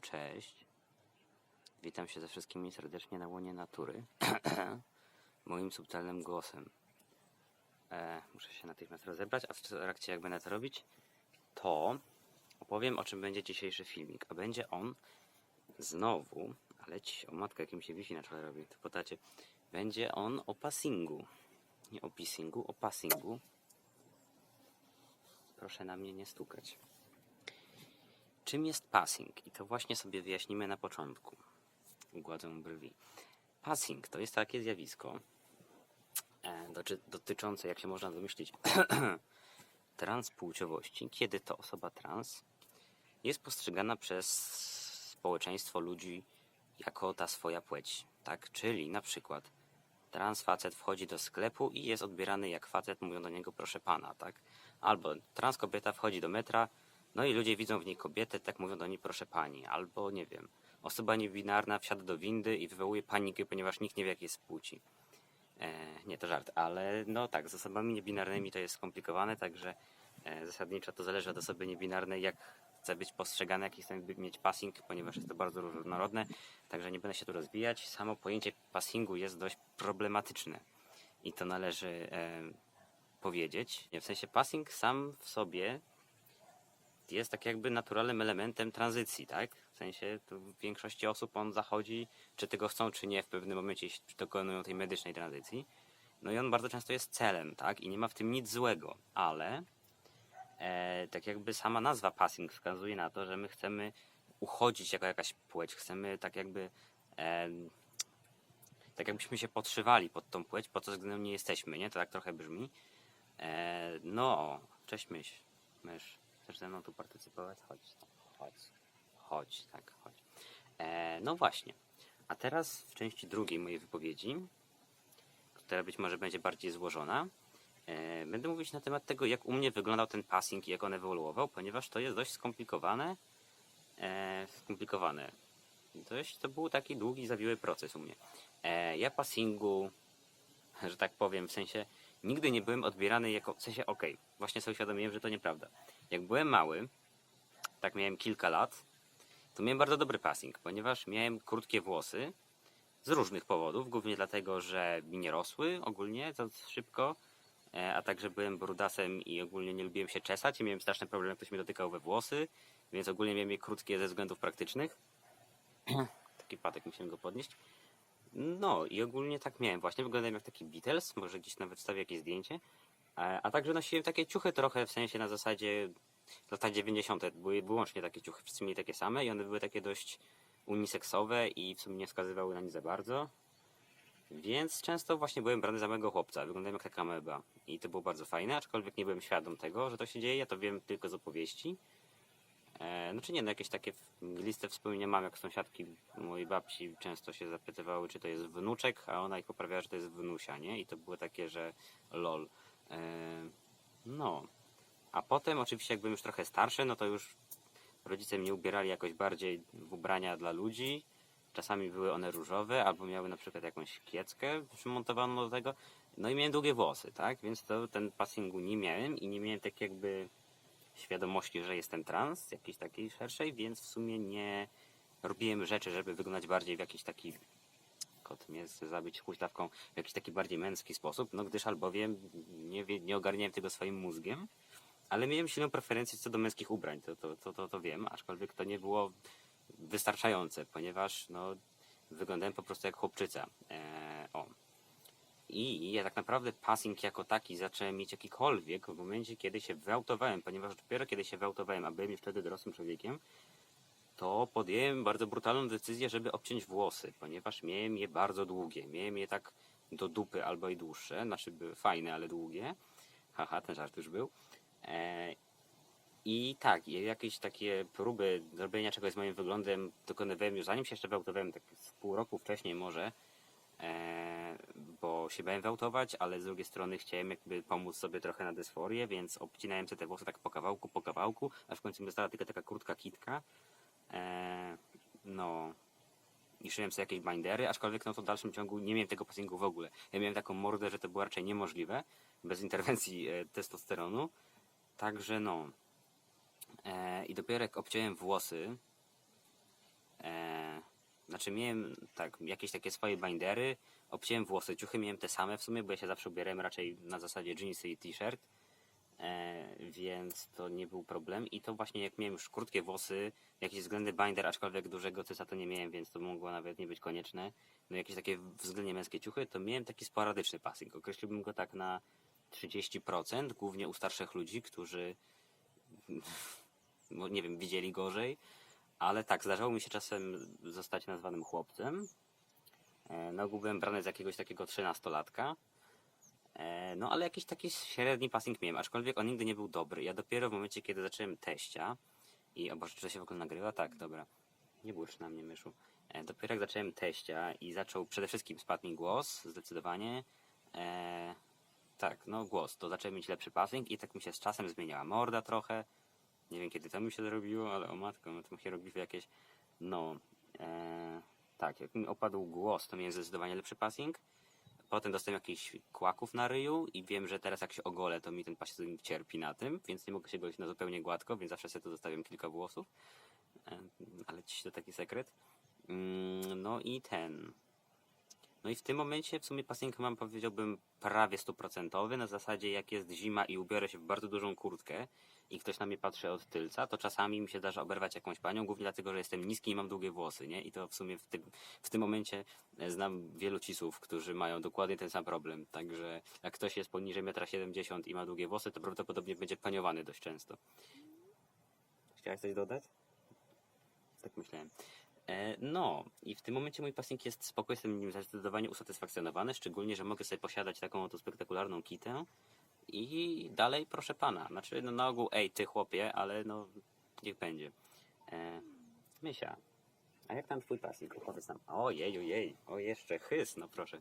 Cześć. Witam się ze wszystkimi serdecznie na łonie natury. Moim subtelnym głosem. E, muszę się natychmiast rozebrać, a w trakcie jak będę to robić, to opowiem o czym będzie dzisiejszy filmik. A będzie on znowu, ale ci, o matkę, jakim się wisi na czole robi, to potacie. Będzie on o passingu. Nie o pissingu, o passingu. Proszę na mnie nie stukać. Czym jest passing? I to właśnie sobie wyjaśnimy na początku. Ugładzę brwi. Passing to jest takie zjawisko e, dotyczące, jak się można domyślić, transpłciowości, kiedy to osoba trans jest postrzegana przez społeczeństwo ludzi jako ta swoja płeć. Tak? Czyli na przykład trans facet wchodzi do sklepu i jest odbierany jak facet, mówią do niego proszę pana, tak? Albo trans kobieta wchodzi do metra, no i ludzie widzą w niej kobietę, tak mówią do niej proszę pani, albo nie wiem, osoba niebinarna wsiada do windy i wywołuje panikę, ponieważ nikt nie wie jakiej jest płci. E, nie, to żart, ale no tak, z osobami niebinarnymi to jest skomplikowane, także e, zasadniczo to zależy od osoby niebinarnej, jak chce być postrzegane, jaki chce mieć passing, ponieważ jest to bardzo różnorodne, także nie będę się tu rozwijać. Samo pojęcie passingu jest dość problematyczne i to należy e, powiedzieć. W sensie passing sam w sobie jest tak jakby naturalnym elementem tranzycji, tak? W sensie w większości osób on zachodzi, czy tego chcą, czy nie, w pewnym momencie dokonują tej medycznej tranzycji. No i on bardzo często jest celem, tak? I nie ma w tym nic złego, ale e, tak jakby sama nazwa passing wskazuje na to, że my chcemy uchodzić jako jakaś płeć, chcemy tak jakby e, tak jakbyśmy się podszywali pod tą płeć, po co względem nie jesteśmy, nie? To tak trochę brzmi. E, no, cześć mysz, mysz. Chcesz ze mną tu partycypować? Chodź, chodź, chodź, tak, chodź. E, no właśnie. A teraz w części drugiej mojej wypowiedzi, która być może będzie bardziej złożona, e, będę mówić na temat tego, jak u mnie wyglądał ten passing i jak on ewoluował, ponieważ to jest dość skomplikowane. E, skomplikowane. Dość, to był taki długi, zawiły proces u mnie. E, ja passingu, że tak powiem, w sensie nigdy nie byłem odbierany jako, w sensie okej, okay, właśnie sobie uświadomiłem, że to nieprawda. Jak byłem mały, tak miałem kilka lat, to miałem bardzo dobry passing, ponieważ miałem krótkie włosy z różnych powodów, głównie dlatego, że mi nie rosły ogólnie za szybko, e, a także byłem brudasem i ogólnie nie lubiłem się czesać i miałem straszny problem, jak ktoś mnie dotykał we włosy, więc ogólnie miałem je krótkie ze względów praktycznych. taki patek, musiałem go podnieść. No i ogólnie tak miałem. Właśnie wyglądałem jak taki Beatles, może gdzieś nawet wstawię jakieś zdjęcie. A, a także nosiłem takie ciuchy trochę, w sensie na zasadzie lata 90. były wyłącznie takie ciuchy, wszyscy mieli takie same i one były takie dość uniseksowe i w sumie nie wskazywały na nic za bardzo. Więc często właśnie byłem brany za mojego chłopca, wyglądałem jak taka meba i to było bardzo fajne, aczkolwiek nie byłem świadom tego, że to się dzieje, ja to wiem tylko z opowieści. E, no czy nie, no jakieś takie listę wspomnienia mam, jak sąsiadki mojej babci często się zapytywały, czy to jest wnuczek, a ona ich poprawiała, że to jest wnusia, nie? I to było takie, że lol. E, no. A potem oczywiście jak byłem już trochę starszy, no to już rodzice mnie ubierali jakoś bardziej w ubrania dla ludzi. Czasami były one różowe, albo miały na przykład jakąś kieckę przymontowaną do tego. No i miałem długie włosy, tak? Więc to ten passingu nie miałem i nie miałem tak jakby świadomości, że jestem trans, jakiejś takiej szerszej, więc w sumie nie robiłem rzeczy, żeby wyglądać bardziej w jakiś taki kot mnie zabić huśtawką w jakiś taki bardziej męski sposób, no gdyż albowiem nie, nie ogarniałem tego swoim mózgiem, ale miałem silną preferencję co do męskich ubrań, to, to, to, to, to wiem, aczkolwiek to nie było wystarczające, ponieważ no, wyglądałem po prostu jak chłopczyca. Eee, o. I ja tak naprawdę passing jako taki zacząłem mieć jakikolwiek w momencie, kiedy się wyautowałem, ponieważ dopiero kiedy się wyautowałem, a byłem już wtedy dorosłym człowiekiem, to podjąłem bardzo brutalną decyzję, żeby obciąć włosy, ponieważ miałem je bardzo długie. Miałem je tak do dupy albo i dłuższe, znaczy fajne, ale długie. Haha, ten żart już był. E, I tak, jakieś takie próby zrobienia czegoś z moim wyglądem dokonywałem już zanim się jeszcze wyautowałem, tak pół roku wcześniej może, e, bo się bałem wyautować, ale z drugiej strony chciałem jakby pomóc sobie trochę na dysforię, więc obcinałem sobie te włosy tak po kawałku, po kawałku, aż w końcu mi została tylko taka krótka kitka. E, no i szyłem sobie jakieś bindery, aczkolwiek no to w dalszym ciągu nie miałem tego passingu w ogóle. Ja miałem taką mordę, że to było raczej niemożliwe bez interwencji e, testosteronu. Także no. E, I dopiero jak obciąłem włosy, E, znaczy miałem tak, jakieś takie swoje bindery, obciąłem włosy, ciuchy miałem te same w sumie, bo ja się zawsze ubierałem raczej na zasadzie jeansy i t-shirt, więc to nie był problem. I to właśnie jak miałem już krótkie włosy, jakiś względny binder, aczkolwiek dużego cyca to nie miałem, więc to mogło nawet nie być konieczne. No jakieś takie względnie męskie ciuchy, to miałem taki sporadyczny passing. Określiłbym go tak na 30%, głównie u starszych ludzi, którzy no nie wiem, widzieli gorzej, ale tak, zdarzało mi się czasem zostać nazwanym chłopcem. E, ogół byłem brany z jakiegoś takiego trzynastolatka. E, No ale jakiś taki średni passing miałem, aczkolwiek on nigdy nie był dobry. Ja dopiero w momencie, kiedy zacząłem teścia i, o Boże, czy to się w ogóle nagrywa? Tak, dobra. Nie błyszcz na mnie, myszu. E, Dopiero jak zacząłem teścia i zaczął, przede wszystkim spadł mi głos, zdecydowanie. E, tak, no głos, to zacząłem mieć lepszy passing i tak mi się z czasem zmieniała morda trochę. Nie wiem kiedy to mi się zrobiło, ale o matko, no tam hieroglify jakieś. No, tak, jak mi opadł głos, to miałem zdecydowanie lepszy passing. Potem dostałem jakichś kłaków na ryju i wiem, że teraz jak się ogolę, to mi ten passing cierpi na tym, więc nie mogę się golić na zupełnie gładko, więc zawsze sobie to zostawiam kilka włosów. Ale dziś to taki sekret. Mm, no i ten. No i w tym momencie w sumie passing mam powiedziałbym prawie stuprocentowy, na zasadzie jak jest zima i ubiorę się w bardzo dużą kurtkę i ktoś na mnie patrzy od tylca, to czasami mi się zdarza oberwać jakąś panią, głównie dlatego, że jestem niski i mam długie włosy, nie? I to w sumie w tym, w tym momencie e, znam wielu cisów, którzy mają dokładnie ten sam problem, także jak ktoś jest poniżej 1,70 m i ma długie włosy, to prawdopodobnie będzie paniowany dość często. Chciałeś coś dodać? Tak myślałem. E, No, i w tym momencie mój passing jest spokojny, jestem nim zdecydowanie usatysfakcjonowany, szczególnie, że mogę sobie posiadać taką oto spektakularną kitę i dalej proszę pana. Znaczy, no na ogół, ej, ty chłopie, ale no, niech będzie. E, Mysia, a jak tam twój passing? Opowiedz nam. Ojej, ojej, o jeszcze chys, no proszę.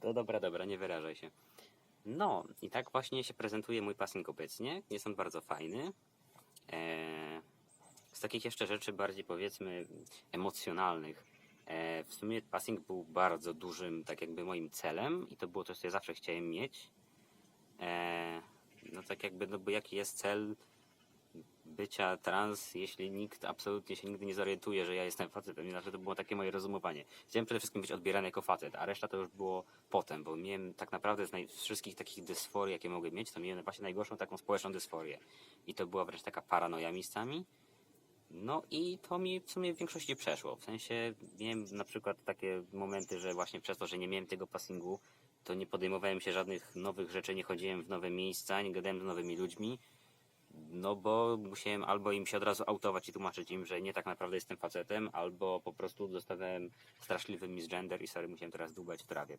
To dobra, dobra, nie wyrażaj się. No, i tak właśnie się prezentuje mój passing obecnie. Jest on bardzo fajny. E, z takich jeszcze rzeczy bardziej powiedzmy emocjonalnych. E, w sumie passing był bardzo dużym, tak jakby moim celem i to było coś, co ja zawsze chciałem mieć. E, no tak jakby, no bo jaki jest cel bycia trans, jeśli nikt absolutnie się nigdy nie zorientuje, że ja jestem facetem. Znaczy to było takie moje rozumowanie. Chciałem przede wszystkim być odbierany jako facet, a reszta to już było potem, bo miałem tak naprawdę z naj- wszystkich takich dysforii, jakie mogłem mieć, to miałem właśnie najgorszą taką społeczną dysforię. I to była wręcz taka paranoja miejscami. No i to mi w sumie w większości przeszło. W sensie miałem na przykład takie momenty, że właśnie przez to, że nie miałem tego passingu, to nie podejmowałem się żadnych nowych rzeczy, nie chodziłem w nowe miejsca, nie gadałem z nowymi ludźmi. No bo musiałem albo im się od razu autować i tłumaczyć im, że nie tak naprawdę jestem facetem, albo po prostu dostawałem straszliwy misgender i sorry, musiałem teraz dłubać w trawie.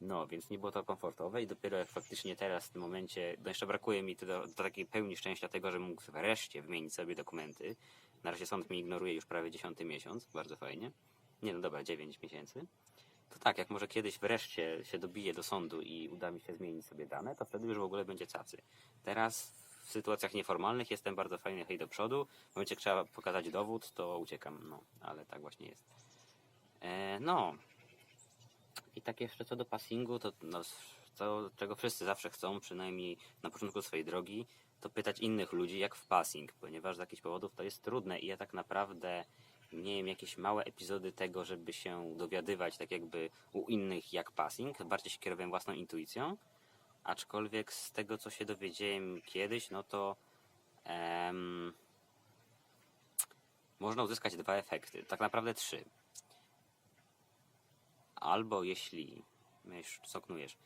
No, więc nie było to komfortowe i dopiero jak faktycznie teraz w tym momencie, no jeszcze brakuje mi do, do takiej pełni szczęścia tego, że mógł wreszcie wymienić sobie dokumenty. Na razie sąd mi ignoruje już prawie dziesiąty miesiąc, bardzo fajnie. Nie no dobra, 9 miesięcy. To tak, jak może kiedyś wreszcie się dobije do sądu i uda mi się zmienić sobie dane, to wtedy już w ogóle będzie cacy. Teraz w sytuacjach nieformalnych jestem bardzo fajny hej do przodu. W momencie jak trzeba pokazać dowód, to uciekam. No, ale tak właśnie jest. E, no. I tak jeszcze co do passingu, to no, to, czego wszyscy zawsze chcą, przynajmniej na początku swojej drogi, to pytać innych ludzi, jak w passing, ponieważ z jakichś powodów to jest trudne i ja tak naprawdę miałem jakieś małe epizody tego, żeby się dowiadywać tak jakby u innych jak passing, bardziej się kierowałem własną intuicją, aczkolwiek z tego co się dowiedziałem kiedyś, no to em, można uzyskać dwa efekty, tak naprawdę trzy. Albo jeśli myśl, soknujesz,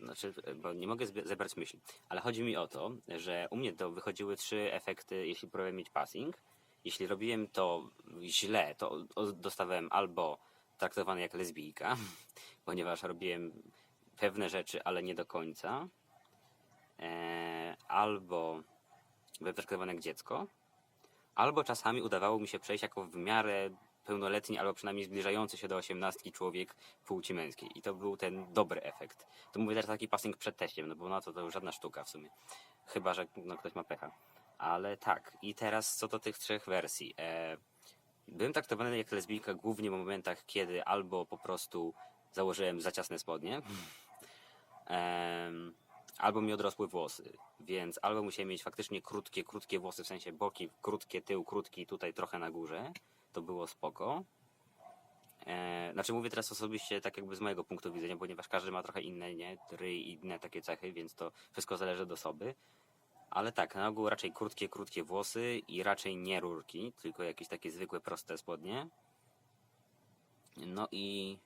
znaczy, bo nie mogę zebrać myśli, ale chodzi mi o to, że u mnie to wychodziły trzy efekty, jeśli próbowałem mieć passing. Jeśli robiłem to źle, to dostawałem albo traktowany jak lesbijka, ponieważ robiłem pewne rzeczy, ale nie do końca, e, albo byłem traktowany jak dziecko, albo czasami udawało mi się przejść jako w miarę pełnoletni, albo przynajmniej zbliżający się do osiemnastki człowiek płci męskiej. I to był ten dobry efekt. To mówię teraz taki passing przed teściem, no bo na to to już żadna sztuka w sumie. Chyba, że no, ktoś ma pecha. Ale tak, i teraz co do tych trzech wersji. E, byłem traktowany jak lesbijka głównie w momentach, kiedy albo po prostu założyłem za ciasne spodnie, em, albo mi odrosły włosy, więc albo musiałem mieć faktycznie krótkie, krótkie włosy, w sensie boki, krótkie, tył, krótki, tutaj trochę na górze, to było spoko. E, znaczy mówię teraz osobiście tak jakby z mojego punktu widzenia, ponieważ każdy ma trochę inne, nie, ryj i inne takie cechy, więc to wszystko zależy od osoby. Ale tak, na ogół raczej krótkie, krótkie włosy i raczej nie rurki, tylko jakieś takie zwykłe, proste spodnie. No i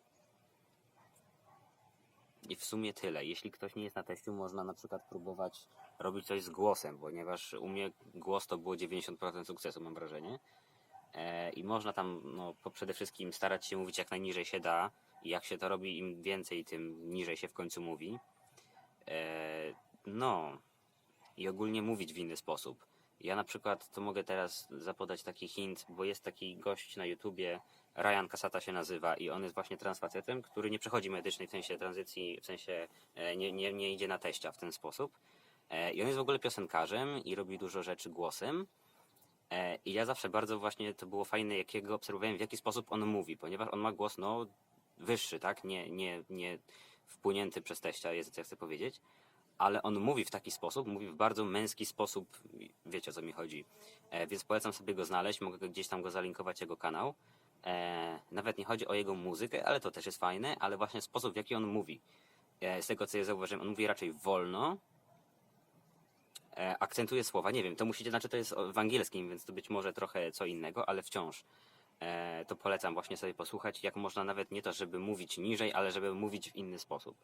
i w sumie tyle. Jeśli ktoś nie jest na teściu, można na przykład próbować robić coś z głosem, ponieważ u mnie głos to było 90% sukcesu, mam wrażenie. E, I można tam no, przede wszystkim starać się mówić jak najniżej się da. I jak się to robi, im więcej, tym niżej się w końcu mówi. E, no. I ogólnie mówić w inny sposób. Ja na przykład to mogę teraz zapodać taki hint, bo jest taki gość na YouTubie, Ryan Kasata się nazywa i on jest właśnie transfacetem, który nie przechodzi medycznej w sensie tranzycji, w sensie e, nie, nie, nie idzie na teścia w ten sposób. E, I on jest w ogóle piosenkarzem i robi dużo rzeczy głosem. E, I ja zawsze bardzo właśnie to było fajne, jakiego obserwowałem, w jaki sposób on mówi, ponieważ on ma głos no wyższy, tak? Nie, nie, nie wpłynięty przez teścia, jest co ja chcę powiedzieć. Ale on mówi w taki sposób, mówi w bardzo męski sposób, wiecie o co mi chodzi. E, więc polecam sobie go znaleźć, mogę gdzieś tam go zalinkować, jego kanał. E, nawet nie chodzi o jego muzykę, ale to też jest fajne, ale właśnie sposób, w jaki on mówi. E, z tego, co ja zauważyłem, on mówi raczej wolno, e, akcentuje słowa. Nie wiem, to musicie, znaczy to jest w angielskim, więc to być może trochę co innego, ale wciąż. E, to polecam właśnie sobie posłuchać, jak można nawet nie to, żeby mówić niżej, ale żeby mówić w inny sposób.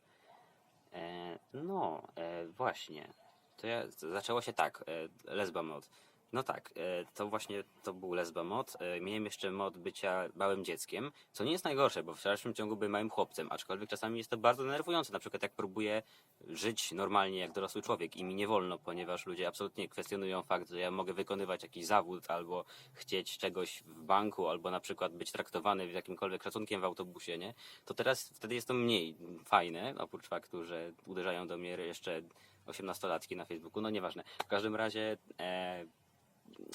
E, no, e, właśnie. To ja, zaczęło się tak, e, lesba mod. No tak, e, to właśnie to był lesba mod. E, Miałem jeszcze mod bycia małym dzieckiem, co nie jest najgorsze, bo w dalszym ciągu byłem małym chłopcem, aczkolwiek czasami jest to bardzo denerwujące. Na przykład jak próbuję żyć normalnie jak dorosły człowiek i mi nie wolno, ponieważ ludzie absolutnie kwestionują fakt, że ja mogę wykonywać jakiś zawód albo chcieć czegoś w banku, albo na przykład być traktowany w jakimkolwiek szacunkiem w autobusie, nie? To teraz wtedy jest to mniej fajne, oprócz faktu, że uderzają do mnie jeszcze 18-latki na Facebooku, no nieważne. W każdym razie e,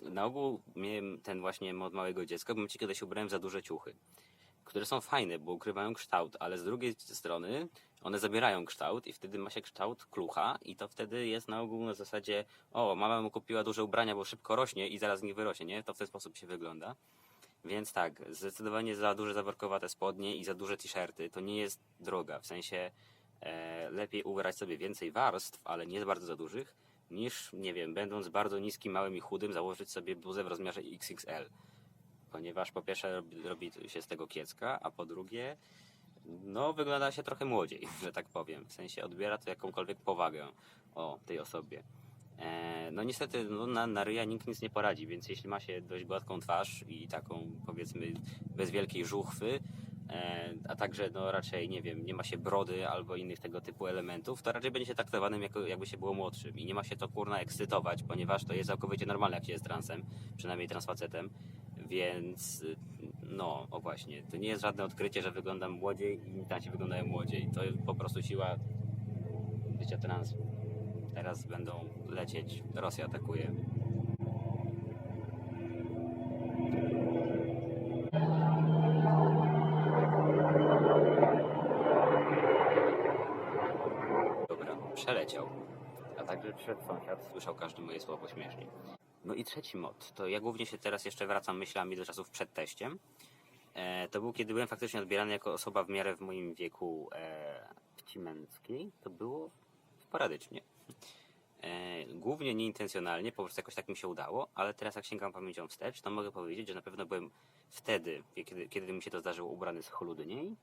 na ogół miałem ten właśnie mod małego dziecka, w momencie kiedy się ubrałem za duże ciuchy, które są fajne, bo ukrywają kształt, ale z drugiej strony one zabierają kształt i wtedy ma się kształt klucha i to wtedy jest na ogół na zasadzie o, mama mu kupiła duże ubrania, bo szybko rośnie i zaraz nie wyrośnie, nie? To w ten sposób się wygląda. Więc tak, zdecydowanie za duże zaworkowate spodnie i za duże t-shirty to nie jest droga, w sensie e, lepiej ubrać sobie więcej warstw, ale nie bardzo za dużych, niż, nie wiem, będąc bardzo niskim, małym i chudym, założyć sobie bluzę w rozmiarze XXL. Ponieważ po pierwsze robi, robi się z tego kiecka, a po drugie, no wygląda się trochę młodziej, że tak powiem. W sensie odbiera to jakąkolwiek powagę o tej osobie. E, no niestety no, na, na ryja nikt nic nie poradzi, więc jeśli ma się dość gładką twarz i taką powiedzmy bez wielkiej żuchwy, a także no raczej nie wiem, nie ma się brody albo innych tego typu elementów, to raczej będzie się traktowanym jako, jakby się było młodszym i nie ma się to kurna ekscytować, ponieważ to jest całkowicie normalne jak się jest transem, przynajmniej transfacetem, więc y, no, o właśnie, to nie jest żadne odkrycie, że wyglądam młodziej i imitaci wyglądają młodziej, to jest po prostu siła bycia trans. Teraz będą lecieć, Rosja atakuje. Dobra, przeleciał. A także przyszedł sąsiad, słyszał każde moje słowo śmiesznie. No i trzeci mod, to ja głównie się teraz jeszcze wracam myślami do czasów przed teściem. E, to był, kiedy byłem faktycznie odbierany jako osoba w miarę w moim wieku e, pcimęckiej. To było sporadycznie. E, głównie nieintencjonalnie, po prostu jakoś tak mi się udało, ale teraz jak sięgam pamięcią wstecz, to mogę powiedzieć, że na pewno byłem wtedy, kiedy, kiedy mi się to zdarzyło, ubrany schludniej.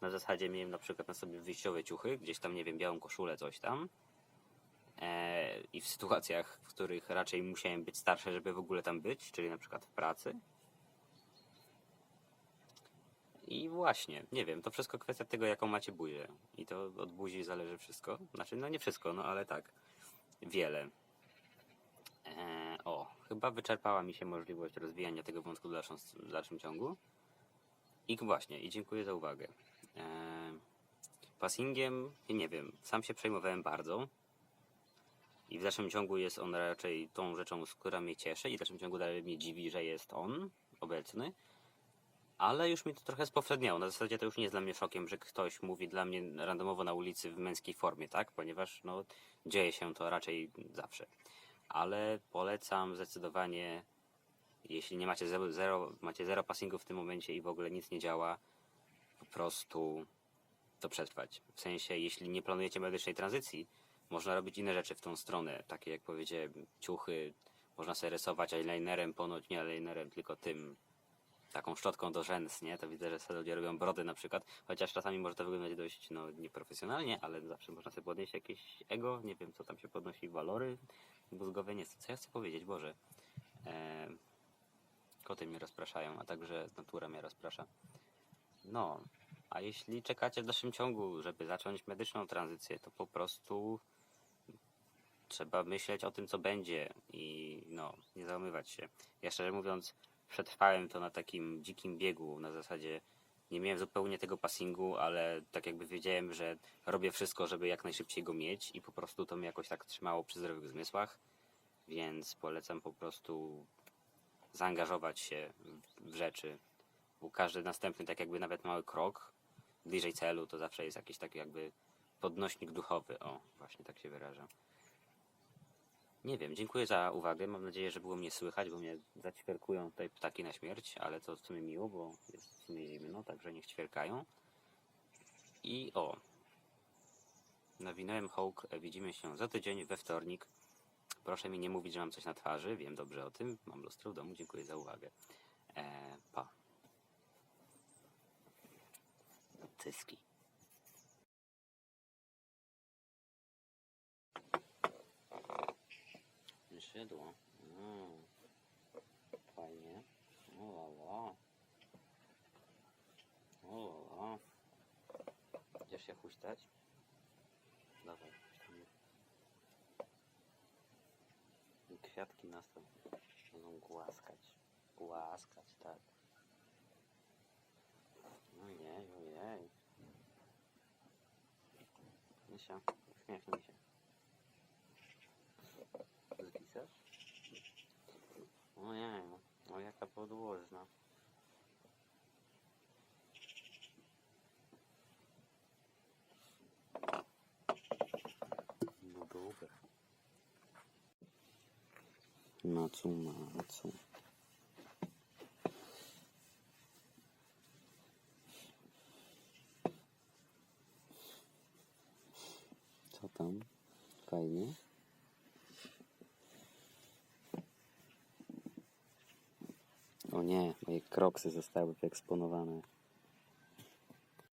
Na zasadzie miałem na przykład na sobie wyjściowe ciuchy, gdzieś tam, nie wiem, białą koszulę, coś tam. E, I w sytuacjach, w których raczej musiałem być starszy, żeby w ogóle tam być, czyli na przykład w pracy. I właśnie, nie wiem, to wszystko kwestia tego, jaką macie buzię. I to od buzi zależy wszystko. Znaczy, no nie wszystko, no ale tak, wiele. E, o, chyba wyczerpała mi się możliwość rozwijania tego wątku w dalszym, w dalszym ciągu. I właśnie, i dziękuję za uwagę. E, passingiem, nie wiem, sam się przejmowałem bardzo. I w dalszym ciągu jest on raczej tą rzeczą, z która mnie cieszy, i w dalszym ciągu dalej mnie dziwi, że jest on obecny Ale już mi to trochę spowszedniało. Na zasadzie to już nie jest dla mnie szokiem, że ktoś mówi dla mnie randomowo na ulicy w męskiej formie, tak? Ponieważ no, dzieje się to raczej zawsze. Ale polecam zdecydowanie, jeśli nie macie zero, zero, macie zero passingu w tym momencie i w ogóle nic nie działa, prostu to przetrwać. W sensie, jeśli nie planujecie medycznej tranzycji, można robić inne rzeczy w tą stronę, takie jak powiedziałem, ciuchy, można sobie rysować eyelinerem, ponoć nie eyelinerem, tylko tym, taką szczotką do rzęs, nie? To widzę, że ludzie robią brody na przykład, chociaż czasami może to wyglądać dość, no, nieprofesjonalnie, ale zawsze można sobie podnieść jakieś ego, nie wiem, co tam się podnosi, walory mózgowe, nie co ja chcę powiedzieć, Boże. E, koty mnie rozpraszają, a także natura mnie rozprasza. No, a jeśli czekacie w dalszym ciągu, żeby zacząć medyczną tranzycję, to po prostu trzeba myśleć o tym, co będzie i no, nie załamywać się. Ja szczerze mówiąc, przetrwałem to na takim dzikim biegu, na zasadzie nie miałem zupełnie tego passingu, ale tak jakby wiedziałem, że robię wszystko, żeby jak najszybciej go mieć i po prostu to mnie jakoś tak trzymało przy zdrowych zmysłach, więc polecam po prostu zaangażować się w, rzeczy, bo każdy następny tak jakby nawet mały krok bliżej celu to zawsze jest jakiś taki jakby podnośnik duchowy, o właśnie tak się wyraża. Nie wiem, dziękuję za uwagę. Mam nadzieję, że było mnie słychać, bo mnie zaćwierkują tutaj ptaki na śmierć, ale to w sumie miło, bo jest w sumie zimno, także niech ćwierkają. I o, nawinąłem hołk, widzimy się za tydzień we wtornik. Proszę mi nie mówić, że mam coś na twarzy, wiem dobrze o tym, mam lustro w domu, dziękuję za uwagę. Eee, pa. Cyski. Szydło. Mm. Fajnie. O la la. O la la. Idziesz się huśtać? Dawaj. Kwiatki nas tam będą głaskać. Głaskać, tak. Ojej, ojej. Misia, uśmiechnij się. Zwisasz? Ojej, o jaka podłożna. No dobra. Macu, macu. Co tam? Fajnie. Kroksy zostały wyeksponowane.